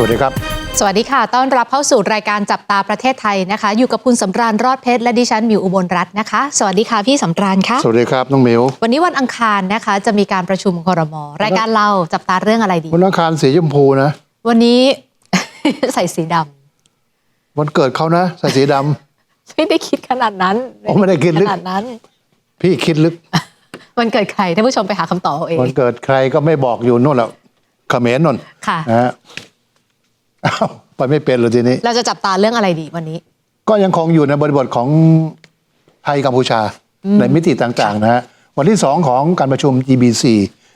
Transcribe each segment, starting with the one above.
สวัสดีครับ สวัสดีค่ะ ต้อนรับเข้าสู่รายการจับตาประเทศไทยนะคะ อยู่กับคุณสำราญรอดเพชรและดิฉันมิวอุบลรัตน์นะคะ สวัสดีค่ะพี่สำราญค่ะ สวัสดีครับน้องหมิว วันนี้วันอังคารนะคะ จะมีการประชุมครมรายการเราจับตาเรื่องอะไรดีวันอังคารสีชมพูนะ วันนี้ ใส่สีดำวันเกิดเขานะใส่สีดำ ไม่ได้คิดขนาดนั้นผมไม่ได้คิดลึกขนาดนั้น พี่คิดลึก วันเกิดใครท่านผู้ชมไปหาคำตอบเอาเองวันเกิดใครก็ไม่บอกอยู่นู่นแหละเขมรนนค่ะ นะฮะ อ้าวไปไม่เป็นเลยทีนี้ เราจะจับตาเรื่องอะไรดีวันนี้ ก็ยังคงอยู่ในบริบทของไทยกัมพูชาในมิติต่างๆนะฮะวันที่สองของการประชุม GBC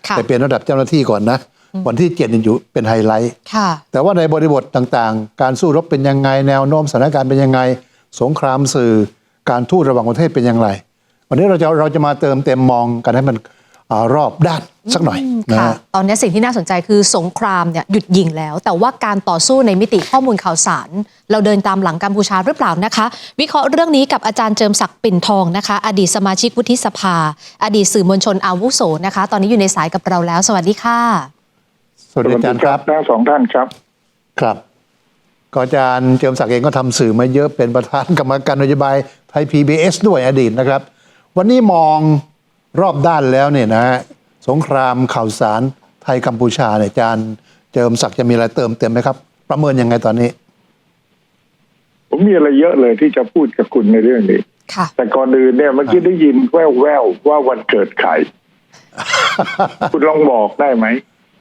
ค่ะแต่เป็นระดับเจ้าหน้าที่ก่อนนะ วันที่เจ็ดนี่อยู่เป็นไฮไลท์ ค่ะ แต่ว่าในบริบทต่างๆ การสู้รบเป็นยังไง แนวโน้มสถานการณ์เป็นยังไง สงครามสื่อ การทูตระหว่างประเทศเป็นอย่างไร วันนี้เราจะเราจะมาเติมเต็มมองกันให้มันอา รอบด้านสักหน่อยนะค่ะฮะตอนนี้สิ่งที่น่าสนใจคือสงครามเนี่ยหยุดยิงแล้ว แต่ว่าการต่อสู้ในมิติข้อมูลข่าวสาร เราเดินตามหลังกัมพูชาหรือเปล่านะคะ วิเคราะห์เรื่องนี้กับอาจารย์เจิมศักดิ์ปิ่นทองนะคะ อดีตสมาชิกวุฒิสภา อดีตสื่อมวลชนอาวุโสนะคะ ตอนนี้อยู่ในสายกับเราแล้ว สวัสดีค่ะ สวัสดีอาจารย์ครับทั้งสองท่านครับครับก็อาจารย์เจิมศักดิ์เองก็ทำสื่อมาเยอะเป็นประธานกรรมการนโยบายไทย PBS ด้วยอดีตนะครับ วันนี้มอง รอบด้านแล้วเนี่ยนะฮะสงครามข่าวสารไทยกัมพูชาเนี่ยอาจารย์เจิมศักดิ์จะมีอะไรเติมเต็มไหมครับ ประเมินยังไงตอนนี้ ผมมีอะไรเยอะเลยที่จะพูดกับคุณในเรื่องนี้ ค่ะ แต่ก่อนอื่นเนี่ยเมื่อกี้ได้ยินแว่วๆว่าวันเกิดใคร คุณลองบอกได้ไหม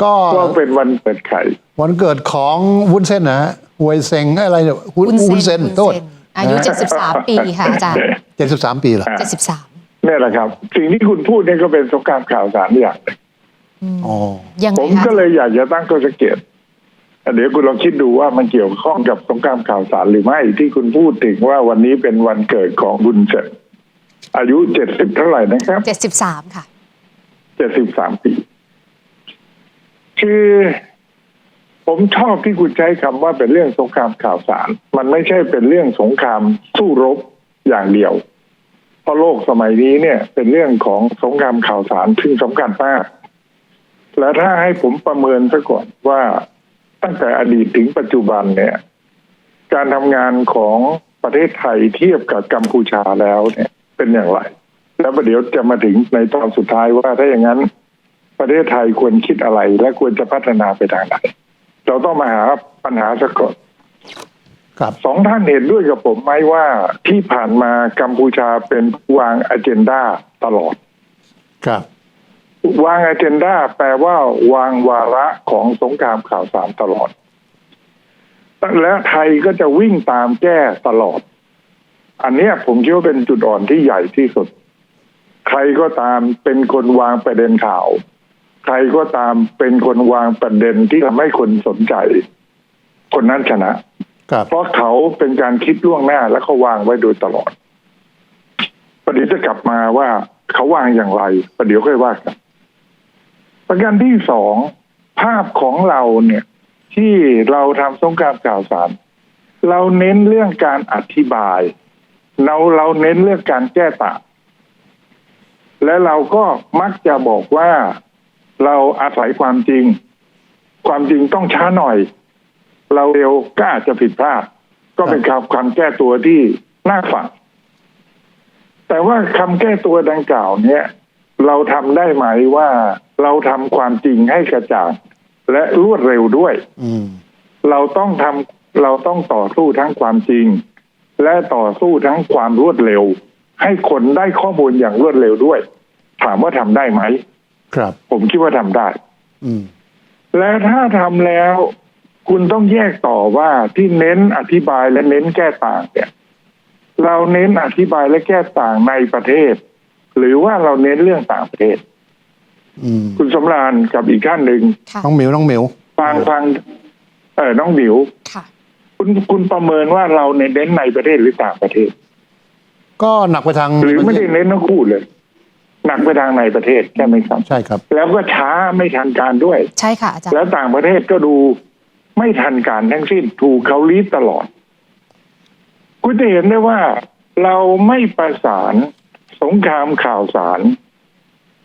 ก็ว่าเป็นวันเกิดใคร วันเกิดของวุ้นเส้นนะฮะหวยเซงอะไรเนี่ยวุ้นวุ้นเส้นโทษอายุ 73 ปีค่ะอาจารย์ เจ็ดสิบสามปีเหรอ 73เนี่ยแหละครับ สิ่งที่คุณพูดเนี่ยก็เป็นสงครามข่าวสารอย่างหนึ่งอ๋อยังไงผมคะก็เลยอยากจะตั้งข้อสังเกตเดี๋ยวคุณลองคิดดูว่ามันเกี่ยวข้องกับสงครามข่าวสารหรือไม่ที่คุณพูดถึงว่าวันนี้เป็นวันเกิดของบุญเสร็จอายุเจ็ดสิบเท่าไหร่นะครับ73ค่ะ เจ็ดสิบสามปี คือผมชอบที่คุณใช้คำว่าเป็นเรื่องสงครามข่าวสาร มันไม่ใช่เป็นเรื่องสงครามสู้รบอย่างเดียวเพ ราะโลกสมัยนี้เนี่ย เป็นเรื่องของสงครามข่าวสารซึ่งสำคัญมาก และถ้าให้ผมประเมินซะก่อนว่าตั้งแต่อดีตถึงปัจจุบันเนี่ย การทำงานของประเทศไทยเทียบกับกัมพูชาแล้วเนี่ย เป็นอย่างไร แล้วประเดี๋ยวจะมาถึงในตอนสุดท้ายว่าถ้าอย่างนั้น ประเทศไทยควรคิดอะไรและควรจะพัฒนาไปทางไหนเราต้องมาหาปัญหาซะก่อน สองท่านเห็นด้วยกับผมไหมว่าที่ผ่านมากัมพูชาเป็นผู้วางอเจนดาตลอด ครับ วางอเจนดาแปลว่าวางวาระของสงครามข่าวสารตลอด และไทยก็จะวิ่งตามแก้ตลอด อันเนี้ยผมคิดว่าเป็นจุดอ่อนที่ใหญ่ที่สุด ใครก็ตามเป็นคนวางประเด็นข่าว ใครก็ตามเป็นคนวางประเด็นที่ทำให้คนสนใจ คนนั้นชนะครับ เพราะเขาเป็นการคิดล่วงหน้าและเขาวางไว้โดยตลอด ประเดี๋ยวจะกลับมาว่าเขาวางอย่างไร ประเดี๋ยวค่อยว่ากันประการที่สองภาพของเราเนี่ย ที่เราทำสงครามข่าวสาร เราเน้นเรื่องการอธิบาย เราเราเน้นเรื่องการแก้ต่างและเราก็มักจะบอกว่าเราอาศัยความจริง ความจริงต้องช้าหน่อย เราเร็วก็อาจจะผิดพลาด ก็เป็นคำคำแก้ตัวที่น่าฟังแต่ว่าคำแก้ตัวดังกล่าว เนี่ย เราทำได้ไหมว่าเราทำความจริงให้กระจ่างและรวดเร็วด้วยอืมเราต้องทำเราต้องต่อสู้ทั้งความจริง และต่อสู้ทั้งความรวดเร็ว ให้คนได้ข้อมูลอย่างรวดเร็วด้วย ถามว่าทำได้ไหม ครับ ผมคิดว่าทำได้อืมและถ้าทำแล้ว คุณต้องแยกต่อว่าที่เน้นอธิบายและเน้นแก้ต่างเนี่ย เราเน้นอธิบายและแก้ต่างในประเทศ หรือว่าเราเน้นเรื่องต่างประเทศอืมคุณสำราญกับอีกท่านหนึ่งค่ะน้องหมิวน้องหมิวฟังฟังเออน้องหมิวค่ะคุณคุณประเมินว่าเราเน้นในประเทศหรือต่างประเทศ ก็หนักไปทางหรือไม่ได้เน้นทั้งคู่เลยหนักไปทางในประเทศใช่ไหมครับ ใช่ครับ แล้วก็ช้าไม่ทันการด้วย ใช่ค่ะอาจารย์แล้วต่างประเทศก็ดู ไม่ทันการทั้งสิ้นถูกเขาลีดตลอด คุณจะเห็นได้ว่าเราไม่ประสานสงครามข่าวสาร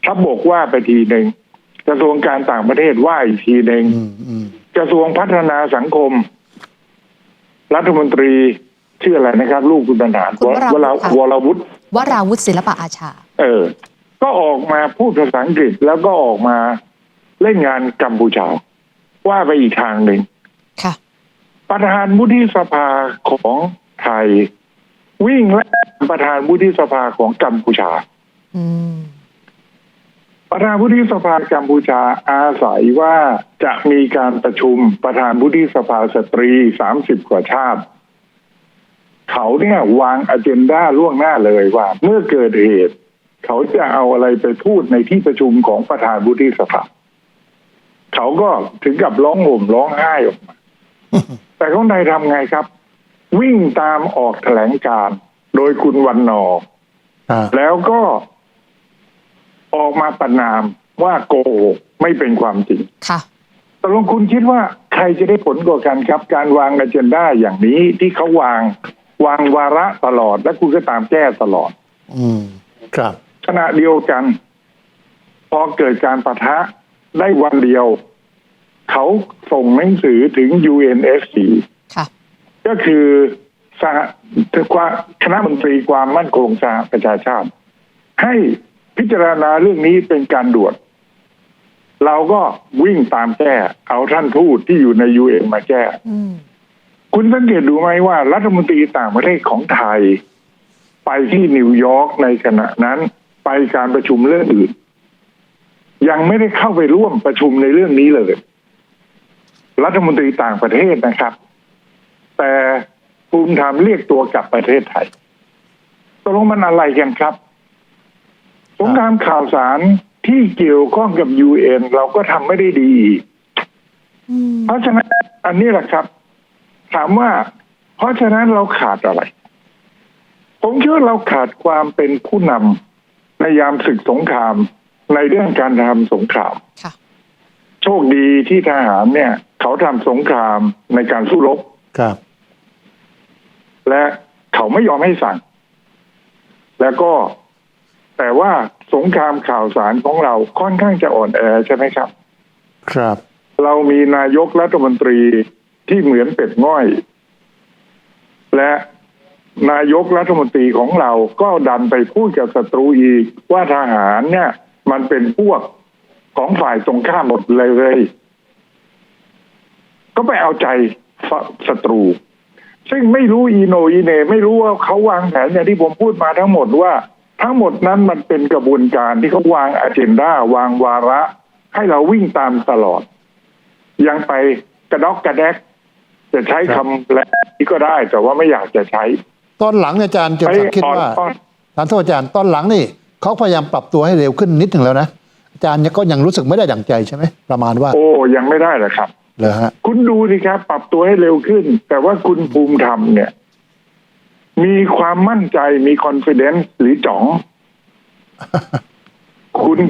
ทัพบกว่าไปทีหนึ่งกระทรวงการต่างประเทศว่าอีกทีหนึ่งอืมอืมกระทรวงพัฒนาสังคม รัฐมนตรีชื่ออะไรนะครับ ลูกคุณบรรหารคุณวราวุธค่ะวรวุฒิวราวุฒิศิลปะอาชา เออ ก็ออกมาพูดภาษาอังกฤษแล้วก็ออกมาเล่นงานกัมพูชาว่าไปอีกทางหนึ่งค่ะ ประธานวุฒิสภาของไทย วิ่งและประธานวุฒิสภาของกัมพูชาอืมประธานวุฒิสภากัมพูชาอาศัยว่าจะมีการประชุมประธานวุฒิสภาสตรีสามสิบกว่าชาติ เขาเนี่ยวางอเจนดาล่วงหน้าเลยว่า เมื่อเกิดเหตุ เขาจะเอาอะไรไปพูดในที่ประชุมของประธานวุฒิสภาเขาก็ถึงกับร้องห่มร้องไห้ออกมา แต่ของไทยทำไงครับ วิ่งตามออกแถลงการณ์โดยคุณวันนอร์อ่าแล้วก็ออกมาประนามว่าโกหกไม่เป็นความจริงค่ะตกลงคุณคิดว่าใครจะได้ผลกว่ากันครับ การวางอเจนดาอย่างนี้ที่เขาวางวางวาระตลอดและคุณก็ตามแก้ตลอด อืม ครับขณะเดียวกัน พอเกิดการประทะได้วันเดียว เขาส่งหนังสือถึง UNSC ค่ะก็คือสหความคณะมนตรีความมั่นคงสหประชาชาติ ให้พิจารณาเรื่องนี้เป็นการด่วนเราก็วิ่งตามแก้เอาท่านทูตที่อยู่ในยูเอ็นมาแก้อืมคุณสังเกตดูไหมว่า รัฐมนตรีต่างประเทศของไทย ไปที่นิวยอร์กในขณะนั้น ไปการประชุมเรื่องอื่น ยังไม่ได้เข้าไปร่วมประชุมในเรื่องนี้เลย รัฐมนตรีต่างประเทศนะครับ แต่ภูมิธรรมเรียกตัวกลับประเทศไทยตกลงมันอะไรกันครับสงครามข่าวสารที่เกี่ยวข้องกับยูเอ็นเราก็ทำไม่ได้ดีอีกอืมเพราะฉะนั้นอันนี้แหละครับ ถามว่า เพราะฉะนั้นเราขาดอะไร ผมคิดว่าเราขาดความเป็นผู้นำในยามศึกสงครามในเรื่องการทำสงครามค่ะโชคดีที่ทหารเนี่ย เขาทำสงครามในการสู้รบครับ และเขาไม่ยอมให้สั่ง แล้วก็แต่ว่าสงครามข่าวสารของเราค่อนข้างจะอ่อนแอใช่ไหมครับ ครับ เรามีนายกรัฐมนตรีที่เหมือนเป็ดง่อย และนายกรัฐมนตรีของเราก็ดันไปพูดกับศัตรูอีกว่าทหารเนี่ย มันเป็นพวกของฝ่ายตรงข้ามหมดเลยเลย ก็ไปเอาใจฝศัตรู ซึ่งไม่รู้อีโหนอีเหนไม่รู้ว่าเขาวางแผนอย่างที่ผมพูดมาทั้งหมดว่า ทั้งหมดนั้นมันเป็นกระบวนการที่เขาวางอเจนดาวางวาระ ให้เราวิ่งตามตลอด ยังไปกระดอกกระแดก จะใช้ครัคำบแรงนี้ก็ได้ แต่ว่าไม่อยากจะใช้ ตอนหลังอาจารย์เจมไปสักดิ์คิดว่าอ่อนทานโทษอาจารย์ตอนหลังนี่เขาพยายามปรับตัวให้เร็วขึ้นนิดหนึ่งแล้วนะอาจารย์ก็ยังรู้สึกไม่ได้ดั่งใจใช่ไหมประมาณว่า โอ้ยังไม่ได้หรอกครับ เหรอฮะ คุณดูสิครับ ปรับตัวให้เร็วขึ้น แต่ว่าคุณภูมิธรรมเนี่ย มีความมั่นใจมี confidence หรือจ๋อง คุณ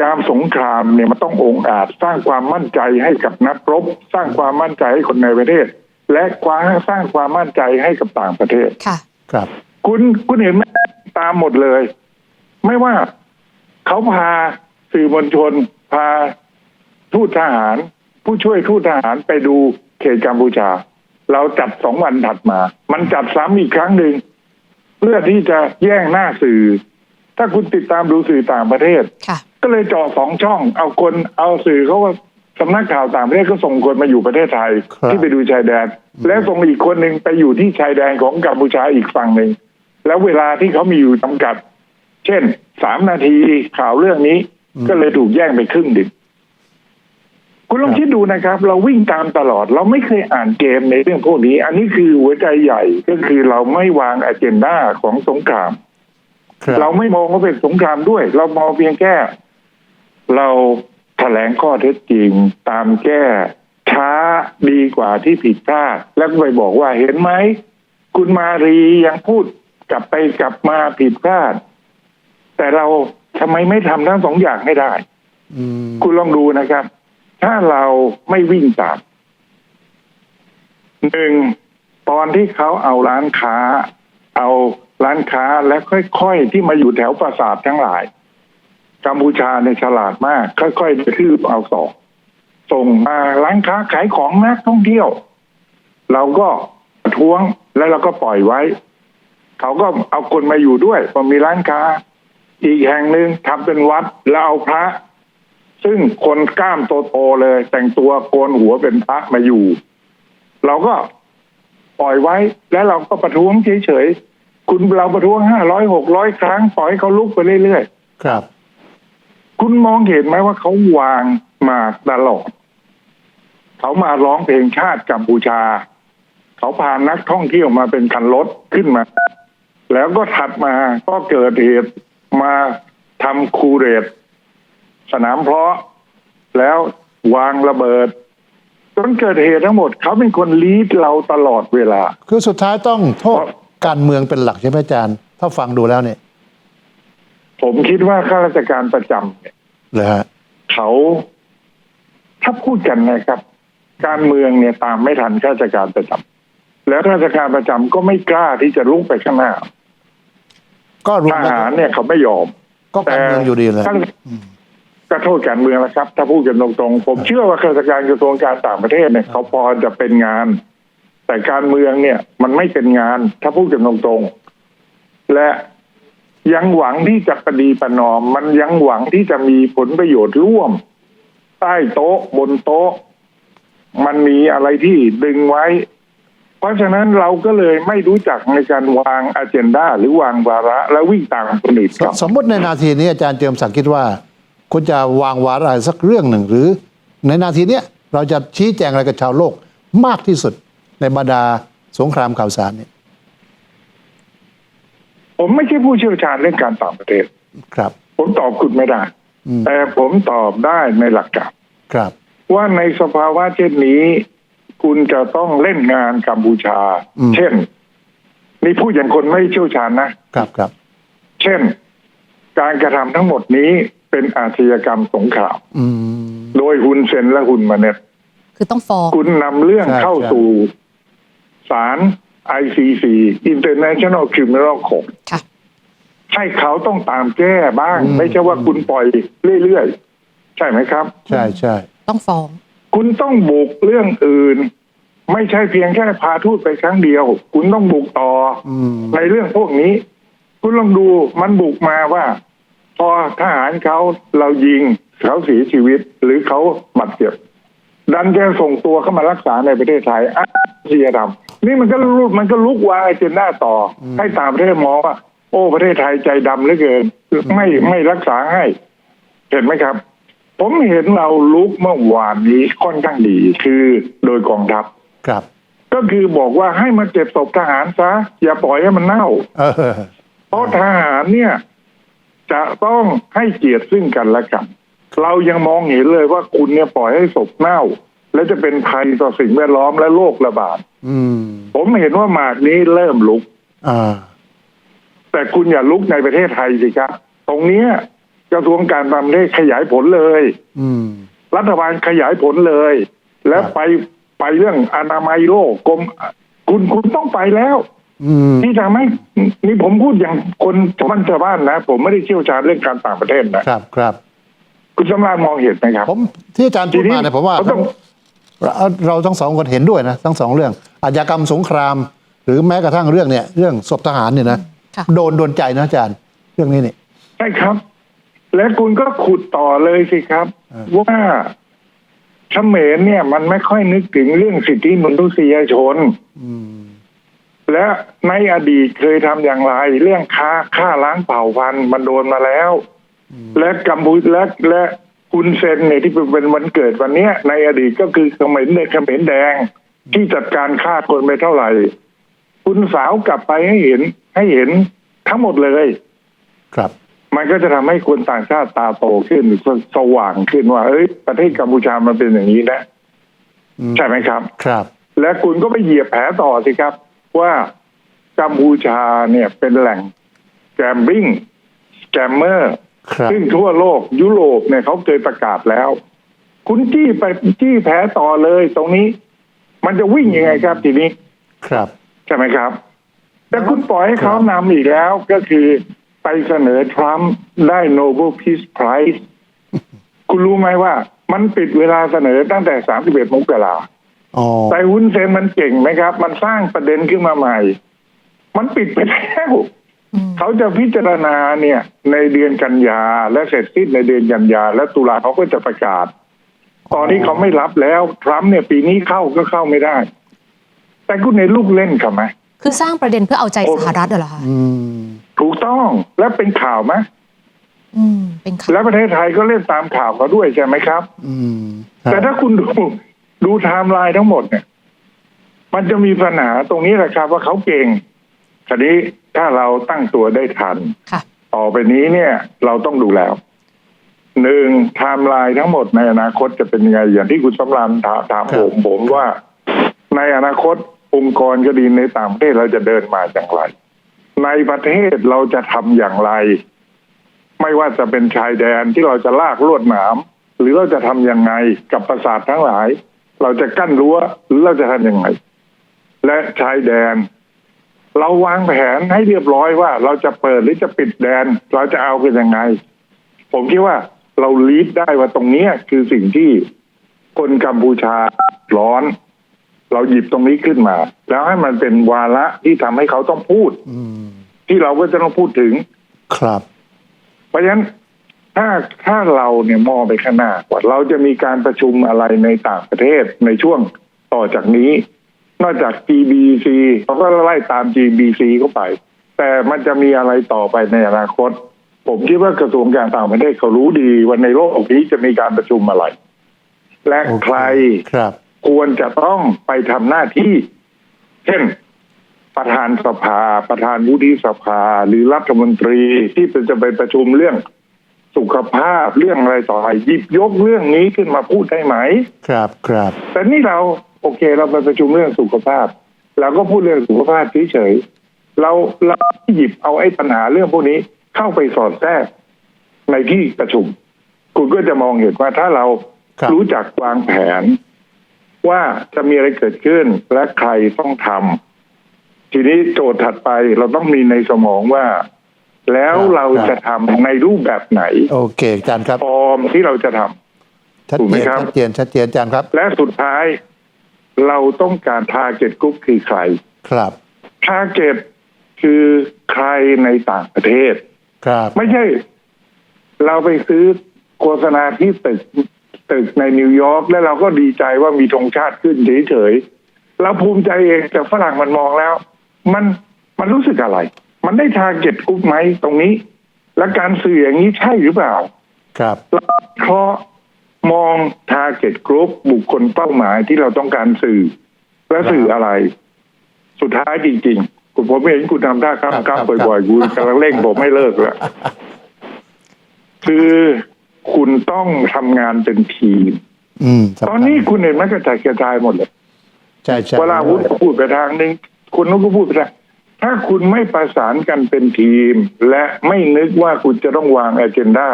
ยามสงครามเนี่ยมันต้ององอาจสร้างความมั่นใจให้กับนักรบ สร้างความมั่นใจให้คนในประเทศ และคว้าสร้างความมั่นใจให้กับต่างประเทศ ค่ะ ครับ คุณคุณเห็นไหมตามหมดเลย ไม่ว่าเขาพาสื่อมวลชน พาทูตทหาร ผู้ช่วยทูตทหารไปดูเขตกัมพูชา เราจัดสองวันถัดมา มันจัดซ้ำอีกครั้งหนึ่งเพื่อที่จะแย่งหน้าสื่อ ถ้าคุณติดตามดูสื่อต่างประเทศค่ะก็เลยเจาะสองช่อง เอาคนเอาสื่อเขาก็สำนักข่าวต่างประเทศก็ส่งคนมาอยู่ประเทศไทยครับที่ไปดูชายแดน แล้วส่งอีกคนหนึ่งไปอยู่ที่ชายแดนของกัมพูชาอีกฝั่งหนึ่งแล้วเวลาที่เขามีอยู่จำกัด เช่นสามนาทีข่าวเรื่องนี้ ก็เลยถูกแย่งไปครึ่งดึง คุณลองคิดดูนะครับ เราวิ่งตามตลอด เราไม่เคยอ่านเกมในเรื่องพวกนี้ อันนี้คือหัวใจใหญ่ก็คือเราไม่วางอเจนดาของสงครามครับเราไม่มองว่าเป็นสงครามด้วย เรามองเพียงแค่ เราแถลงข้อเท็จจริง ตามแก้ช้าดีกว่าที่ผิดพลาดแล้วก็ไปบอกว่าเห็นไหมคุณมารียังพูดกลับไปกลับมาผิดพลาด แต่เราทำไมไม่ทำทั้งสองอย่างให้ได้อืมคุณลองดูนะครับ ถ้าเราไม่วิ่งตามหนึ่งตอนที่เขาเอาร้านค้า เอาร้านค้าและค่อยๆที่มาอยู่แถวปราสาททั้งหลายกัมพูชาในยฉลาดมาก ค่อยๆคืบเอาสองส่งมาร้านค้าขายของนักท่องเที่ยว เราก็ท้วงแล้วเราก็ปล่อยไว้ เขาก็เอาคนมาอยู่ด้วยพอมีร้านค้า อีกแห่งหนึ่งทำเป็นวัดแล้วเอาพระ ซึ่งคนกล้ามโตๆเลย แต่งตัวโกนหัวเป็นพระมาอยู่ เราก็ปล่อยไว้ แล้วเราก็ประท้วงเฉยๆคุณเราประท้วงห้าร้อยหกร้อยครั้งปล่อยให้เขาลุกไปเรื่อยๆครับ คุณมองเห็นไหมว่าเขาวางมาตลอดเขามาร้องเพลงชาติกัมพูชา เขาพานักท่องเที่ยวมาเป็นคันรถขึ้นมา แล้วก็ถัดมาก็เกิดเหตุมาทำคูเรต สนามเพาะ แล้ววางระเบิดจนเกิดเหตุทั้งหมด เขาเป็นคนลีดเราตลอดเวลา คือสุดท้ายต้องโทษการเมืองเป็นหลักใช่ไหมอาจารย์ ถ้าฟังดูแล้วเนี่ย ผมคิดว่าข้าราชการประจำเนี่ยเลยฮะเขาถ้าพูดกันนะครับ การเมืองเนี่ยตามไม่ทันข้าราชการประจำแล้วข้าราชการประจำก็ไม่กล้าที่จะลุกไปข้างหน้า ก็รวทมแล้วหารเนี่ยเขาไม่ยอม ก็การเมืองอยู่ดีเลยข้าราช ก็โทษการเมืองแล้วครับ ถ้าพูดกันตรงๆ ผมเชื่อว่าข้าราชการกระทรวงการต่างประเทศเนี่ยเขาพอจะเป็นงาน แต่การเมืองเนี่ย มันไม่เป็นงาน ถ้าพูดกันตรงๆ และยังหวังที่จะประดีประนอม มันยังหวังที่จะมีผลประโยชน์ร่วม ใต้โต๊ะบนโต๊ะ มันมีอะไรที่ดึงไว้ เพราะฉะนั้นเราก็เลยไม่รู้จักในการวางอเจนดาหรือวางวาระ และวิ่งตามคนอื่นสมมติในนาทีนี้อาจารย์เจิมศักดิ์คิดว่า คุณจะวางวาระอะไรสักเรื่องหนึ่ง หรือในนาทีเนี้ยเราจะชี้แจงอะไรกับชาวโลกมากที่สุดในบรรดาสงครามข่าวสารเนี่ยผมไม่ใช่ผู้เชี่ยวชาญเรื่องการต่างประเทศ ครับ ผมตอบคุณไม่ได้อืมแต่ผมตอบได้ในหลักการครับ ว่าในสภาวะเช่นนี้ คุณจะต้องเล่นงานกัมพูชา เช่น นี่พูดอย่างคนไม่เชี่ยวชาญนะครับครับ เช่น การกระทำทั้งหมดนี้ เป็นอาชญากรรมสงครามอืมโดยฮุนเซนและฮุนมาเน็ตคือต้องฟ้องคุณนำเรื่องใช่เข้าใช่สู่ศาล ICC International Criminal Court ค่ะให้เขาต้องตามแก้บ้าง ไม่ใช่ว่าคุณปล่อยเรื่อยๆ ใช่ไหมครับ ใช่ใช่ต้องฟ้อง คุณต้องบุกเรื่องอื่น ไม่ใช่เพียงแค่พาทูตไปครั้งเดียว คุณต้องบุกต่อออืมในเรื่องพวกนี้ คุณลองดูมันบุกมาว่า พอทหารเขาเรายิงเขาเสียชีวิตหรือเขาบาดเจ็บดันแกส่งตัวเข้ามารักษาในประเทศไทยอาเซียดำนี่มันก็ลุกมันก็ลุกวางไอเจนด้าต่ออให้ต่างประเทศมองว่า โอ้ประเทศไทยใจดำเหลือเกิน ไม่ไม่รักษาให้ เห็นไหมครับ ผมเห็นเราลุกเมื่อวานนี้ค่อนข้างดีคือโดยกองทัพครับ ก็คือบอกว่าให้มาเก็บศพทหารซะอย่าปล่อยให้มันเน่าเออเพราะทหารเนี่ย จะต้องให้เกียรติซึ่งกันและกัน เรายังมองเห็นเลยว่าคุณเนี่ยปล่อยให้ศพเน่า และจะเป็นภัยต่อสิ่งแวดล้อมและโรคระบาดอืมผมเห็นว่าหมากนี้เริ่มลุกอ่าแต่คุณอย่าลุกในประเทศไทยสิครับ ตรงเนี้ยกระทรวงการต่างประเทศขยายผลเลย อืมรัฐบาลขยายผลเลย แล้วครับไปไปเรื่องอนามัยโลกกรมคุณคุณต้องไปแล้ว อืม ที่ทำให้นี่ผมพูดอย่างคนชาวบ้านชาวบ้านนะ ผมไม่ได้เชี่ยวชาญเรื่องการต่างประเทศนะครับครับ คุณสำราญมองเห็นไหมครับ ผมที่อาจารย์พูดมาเนี่ยผมว่าเขาต้องเราเราทั้งสองคนเห็นด้วยนะทั้งสองเรื่องอาชญากรรมสงคราม หรือแม้กระทั่งเรื่องเนี่ย เรื่องศพทหารเนี่ยนะค่ะ โดนโดนใจนะอาจารย์ เรื่องนี้เนี่ย ใช่ครับ และคุณก็ขุดต่อเลยสิครับ อ่า ว่าเขมรเนี่ย มันไม่ค่อยนึกถึงเรื่องสิทธิมนุษยชน อืม และในอดีตเคยทำอย่างไร เรื่องค้าฆ่าล้างเผ่าพันธุ์มันโดนมาแล้ว และกัมพูและและคุณเซนเนี่ยที่เป็นวันเกิดวันเนี้ย ในอดีตก็คือเขมรเนยเขมรแดง ที่จัดการฆ่าคนไปเท่าไหร่ คุณสาวกลับไปให้เห็นให้เห็นทั้งหมดเลย ครับ มันก็จะทำให้คนต่างชาติตาโตขึ้นสสว่างขึ้นว่า เอ้ยประเทศกัมพูชามันเป็นอย่างนี้นะอืมใช่ไหมครับ ครับ และคุณก็ไปเหยียบแผลต่อสิครับ ว่ากัมพูชาเนี่ยเป็นแหล่งแกมบิ้งแกมเมอร์ครับซึ่งทั่วโลกยุโรปเนี่ยเขาเคยประกาศแล้ว คุณจี้ไปจี้แผลต่อเลยตรงนี้ มันจะวิ่งยังไงครับทีนี้ ครับใช่ไหมครับ แต่คุณปล่อยให้เขานำอีกแล้วก็คือไปเสนอทรัมป์ได้ Nobel Peace Prize คุณรู้ไหมว่า มันปิดเวลาเสนอตั้งแต่31มกราอ๋อ แต่วุ้นเซนมันเก่งไหมครับ มันสร้างประเด็นขึ้นมาใหม่ มันปิดไปแล้วอืมเขาจะพิจารณาเนี่ย ในเดือนกันยาและเสร็จสิ้นในเดือนกันยา และตุลาเขาก็จะประกาศ ตอนนี้เขาไม่รับแล้วทรัมป์เนี่ยปีนี้เข้าก็เข้าไม่ได้ แต่คุณในลูกเล่นเขาไหมคือสร้างประเด็นเพื่อเอาใจโอ้สหรัฐเหรอคะอืมถูกต้องและเป็นข่าวไหมอืมเป็นข่าวและประเทศไทยก็เล่นตามข่าวเขาด้วยใช่ไหมครับอืมครับแต่ถ้าคุณดู ดูไทม์ไลน์ทั้งหมดเนี่ย มันจะมีปัญหาตรงนี้แหละครับว่าเขาเก่งทีนี้ถ้าเราตั้งตัวได้ทันค่ะต่อไปนี้เนี่ย เราต้องดูแล้วหนึ่งไทม์ไลน์ทั้งหมดในอนาคตจะเป็นยังไง อย่างที่คุณสำรานถามถามผมผมว่า ในอนาคตองค์กรก็ดีในต่างประเทศเราจะเดินมาอย่างไร ในประเทศเราจะทำอย่างไร ไม่ว่าจะเป็นชายแดนที่เราจะลากลวดหนาม หรือเราจะทำยังไงกับประสาททั้งหลาย เราจะกั้นรั้วหรือเราจะทำยังไง และชายแดน เราวางแผนให้เรียบร้อยว่า เราจะเปิดหรือจะปิดแดน เราจะเอากันยังไง ผมคิดว่าเราลีดได้ว่าตรงเนี้ยคือสิ่งที่คนกัมพูชาร้อน เราหยิบตรงนี้ขึ้นมา แล้วให้มันเป็นวาระที่ทำให้เขาต้องพูดอืมที่เราก็จะต้องพูดถึง ครับ เพราะฉะนั้น ถ้าถ้าเราเนี่ยมองไปข้างหน้าว่าเราจะมีการประชุมอะไรในต่างประเทศในช่วงต่อจากนี้ นอกจาก GBC เขาก็ไล่ตาม GBC เข้าไป แต่มันจะมีอะไรต่อไปในอนาคต ผมคิดว่ากระทรวงการต่างประเทศเขารู้ดีว่าในโลกนี้จะมีการประชุมอะไร และโอเคใครครับ ควรจะต้องไปทำหน้าที่ เช่นประธานสภา ประธานวุฒิสภา หรือรัฐมนตรีที่จะไปประชุมเรื่อง สุขภาพเรื่องอะไรต่ออะไรหยิบยกเรื่องนี้ขึ้นมาพูดได้ไหม ครับครับ แต่นี่เราโอเค เราไปประชุมเรื่องสุขภาพเราก็พูดเรื่องสุขภาพเฉยๆเราเราหยิบเอาไอ้ปัญหาเรื่องพวกนี้เข้าไปสอดแทรกในที่ประชุม คุณก็จะมองเห็นว่าถ้าเราครับรู้จักวางแผน ว่าจะมีอะไรเกิดขึ้นและใครต้องทำทีนี้โจทย์ถัดไปเราต้องมีในสมองว่า แล้วเราจะทำในรูปแบบไหน โอเคอาจารย์ครับฟอร์มที่เราจะทำชัดถูกไหเจมนครับชัดเจนชัดเจนอาจารย์ครับ และสุดท้ายเราต้องการทาร์เก็ตกรุ๊ปคือใคร ครับทาร์เก็ตคือใครในต่างประเทศ ครับ ไม่ใช่ เราไปซื้อโฆษณาที่ตึกตึกในนิวยอร์กแล้วเราก็ดีใจว่ามีธงชาติขึ้นเฉยๆเราภูมิใจเองแต่ฝรั่งมันมองแล้ว มันมันรู้สึกอะไร มันได้ทาร์เก็ตกรุ๊ปไหมตรงนี้ และการสื่ออย่างนี้ใช่หรือเปล่า ครับเราเพราะห์มอง target group บุคคลเป้าหมายที่เราต้องการสื่อ และสื่ออะไร สุดท้ายจริงๆคุณผมเห็นคุณทำท่าครับครับครับครับบ่อยๆคุณกำลังเร่งผมไม่เลิกเลยคือคุณต้องทำงานเป็นทีมอืมสำคัญตอนนี้คุณเห็นไหมกระจายกระจายหมดเลยใช่ใช่เวลาวุฒิพูดไปทางหนึ่งคุณนู้นก็พูดไปทาง ถ้าคุณไม่ประสานกันเป็นทีม และไม่นึกว่าคุณจะต้องวาง a เจนดา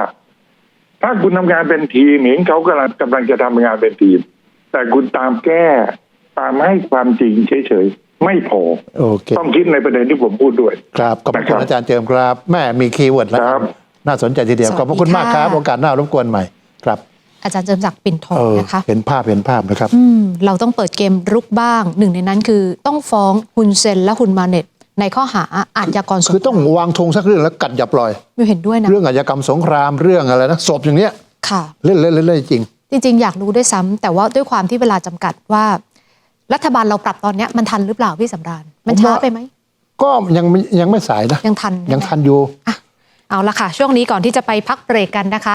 ถ้าคุณทำงานเป็นทีมเห็นเขากำลังกำลังจะทำงานเป็นทีม แต่คุณตามแก้ตามให้ความจริงเฉยๆ ไม่พอโอเคต้องคิดในประเด็นที่ผมพูดด้วย ครับขอบพระนะคคุรัณบอาจารย์เจิมครับ แม่มีคีย์เวิร์ดแล้วครับน่าสนใจทีเดียวสวัสดีขอบพระคุณมากครับค่ะโอกาสหน้ารบกวนใหม่ครับอาจารย์เจิมศักดิ์ปิ่นทองเออนะคะเห็นภาพเห็นภาพนะครับอืมเราต้องเปิดเกมรุกบ้าง หนึ่งในนั้นคือต้องฟ้องฮุนเซนและฮุนมาเน็ต ในข้อหาอาชญากรสงคือต้องวางธงสักเรื่องแล้วกัดอย่าปล่อยไม่เห็นด้วยนะเรื่องอาชญากรรมสงครามเรื่องอะไรนะศพอย่างเนี้ยค่ะเล่นเล่นเล่นเล่นจริง จริง ๆ อยากรู้ด้วยซ้ำแต่ว่าด้วยความที่เวลาจำกัดว่า รัฐบาลเราปรับตอนเนี้ยมันทันหรือเปล่าพี่สำราญมันผมช้าว่าไปไหมก็ยังไม่ยังไม่สายนะยังทันยังใช่ไหมทันอยู่อะเอาละค่ะ ช่วงนี้ก่อนที่จะไปพักเบรกกันนะคะ